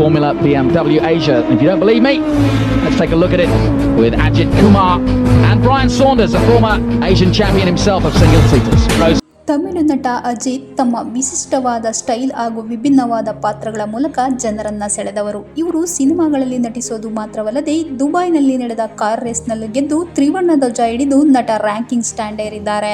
Formula BMW Asia. And If you don't believe me, let's take a look at it with Ajit Kumar and Brian Saunders, a former Asian champion himself of single seaters. Rose Tamil ನಟ ಅಜಿತ್ ತಮ್ಮ ವಿಶಿಷ್ಟವಾದ style ಹಾಗೂ ವಿಭಿನ್ನವಾದ ಪಾತ್ರಗಳ ಮೂಲಕ ಜನರನ್ನ ಸೆಳೆದವರು ಇವರು ಸಿನಿಮಾಗಳಲ್ಲಿ ನಟಿಸೋದು ಮಾತ್ರವಲ್ಲದೆ ದುಬೈನಲ್ಲಿ ನಡೆದ ಕಾರ್ ರೇಸ್ನಲ್ಲಿ ಗೆದ್ದು ತ್ರಿವರ್ಣ ಧ್ವಜ ಹಿಡಿದು ನಟ ರ್ಯಾಂಕಿಂಗ್ ಸ್ಟ್ಯಾಂಡ್ ಏರಿದ್ದಾರೆ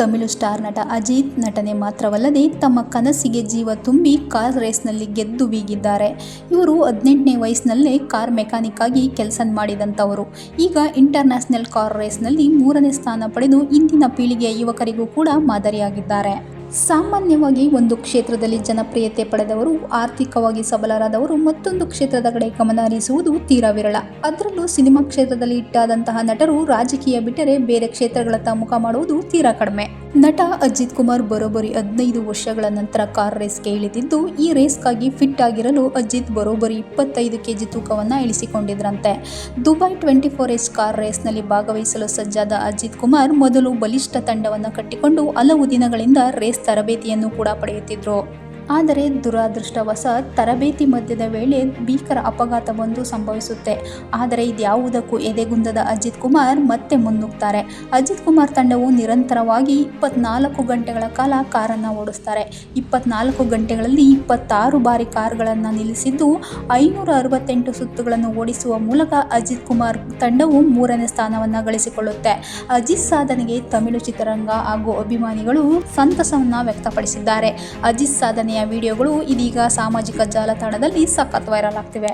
ತಮಿಳು ಸ್ಟಾರ್ ನಟ ಅಜಿತ್ ನಟನೆ ಮಾತ್ರವಲ್ಲದೆ ತಮ್ಮ ಕನಸಿಗೆ ಜೀವ ತುಂಬಿ ಕಾರ್ ರೇಸ್ನಲ್ಲಿ ಗೆದ್ದು ಬೀಗಿದ್ದಾರೆ. ಇವರು ಹದಿನೆಂಟನೇ ವಯಸ್ಸಿನಲ್ಲೇ ಕಾರ್ ಮೆಕ್ಯಾನಿಕ್ ಆಗಿ ಕೆಲಸ ಮಾಡಿದಂಥವರು. ಈಗ ಇಂಟರ್ನ್ಯಾಷನಲ್ ಕಾರ್ ರೇಸ್ನಲ್ಲಿ ಮೂರನೇ ಸ್ಥಾನ ಪಡೆದು ಇಂದಿನ ಪೀಳಿಗೆಯ ಯುವಕರಿಗೂ ಕೂಡ ಮಾದರಿಯಾಗಿದ್ದಾರೆ. ಸಾಮಾನ್ಯವಾಗಿ ಒಂದು ಕ್ಷೇತ್ರದಲ್ಲಿ ಜನಪ್ರಿಯತೆ ಪಡೆದವರು, ಆರ್ಥಿಕವಾಗಿ ಸಬಲರಾದವರು ಮತ್ತೊಂದು ಕ್ಷೇತ್ರದ ಕಡೆ ಗಮನ ಹರಿಸುವುದು ತೀರಾ ವಿರಳ ಅದರಲ್ಲೂ ಸಿನಿಮಾ ಕ್ಷೇತ್ರದಲ್ಲಿ ಇಟ್ಟಾದಂತಹ ನಟರು ರಾಜಕೀಯ ಬಿಟ್ಟರೆ ಬೇರೆ ಕ್ಷೇತ್ರಗಳತ್ತ ಮುಖ ಮಾಡುವುದು ತೀರಾ ಕಡಿಮೆ. ನಟ ಅಜಿತ್ ಕುಮಾರ್ ಬರೋಬ್ಬರಿ ಹದಿನೈದು ವರ್ಷಗಳ ನಂತರ ಕಾರ್ ರೇಸ್ಗೆ ಇಳಿದಿದ್ದು ಈ ರೇಸ್ಗಾಗಿ ಫಿಟ್ ಆಗಿರಲು ಅಜಿತ್ ಬರೋಬ್ಬರಿ ಇಪ್ಪತ್ತೈದು ಕೆಜಿ ತೂಕವನ್ನು ಇಳಿಸಿಕೊಂಡಿದ್ರಂತೆ. Dubai twenty four S car ರೇಸ್ನಲ್ಲಿ ಭಾಗವಹಿಸಲು ಸಜ್ಜಾದ ಅಜಿತ್ ಕುಮಾರ್ ಮೊದಲು ಬಲಿಷ್ಠ ತಂಡವನ್ನು ಕಟ್ಟಿಕೊಂಡು ಹಲವು ದಿನಗಳಿಂದ ರೇಸ್ ತರಬೇತಿಯನ್ನು ಕೂಡ ಪಡೆಯುತ್ತಿದ್ರು. ಆದರೆ ದುರಾದೃಷ್ಟವಶಾತ್ ತರಬೇತಿ ಮಧ್ಯದ ವೇಳೆ ಭೀಕರ ಅಪಘಾತವೊಂದು ಸಂಭವಿಸುತ್ತೆ. ಆದರೆ ಇದ್ಯಾವುದಕ್ಕೂ ಎದೆಗುಂದದ ಅಜಿತ್ ಕುಮಾರ್ ಮತ್ತೆ ಮುನ್ನುಗ್ತಾರೆ. ಅಜಿತ್ ಕುಮಾರ್ ತಂಡವು ನಿರಂತರವಾಗಿ ಇಪ್ಪತ್ನಾಲ್ಕು ಗಂಟೆಗಳ ಕಾಲ ಕಾರನ್ನು ಓಡಿಸ್ತಾರೆ. ಇಪ್ಪತ್ನಾಲ್ಕು ಗಂಟೆಗಳಲ್ಲಿ ಇಪ್ಪತ್ತಾರು ಬಾರಿ ಕಾರ್ಗಳನ್ನು ನಿಲ್ಲಿಸಿದ್ದು, ಐನೂರ ಅರವತ್ತೆಂಟು ಸುತ್ತುಗಳನ್ನು ಓಡಿಸುವ ಮೂಲಕ ಅಜಿತ್ ಕುಮಾರ್ ತಂಡವು ಮೂರನೇ ಸ್ಥಾನವನ್ನು ಗಳಿಸಿಕೊಳ್ಳುತ್ತೆ. ಅಜಿತ್ ಸಾಧನೆಗೆ ತಮಿಳು ಚಿತ್ರರಂಗ ಹಾಗೂ ಅಭಿಮಾನಿಗಳು ಸಂತಸವನ್ನು ವ್ಯಕ್ತಪಡಿಸಿದ್ದಾರೆ. ಅಜಿತ್ ಸಾಧನೆಯ ವಿಡಿಯೋಗಳು ಇದೀಗ ಸಾಮಾಜಿಕ ಜಾಲತಾಣದಲ್ಲಿ ಸಖತ್ ವೈರಲ್ ಆಗ್ತಿವೆ.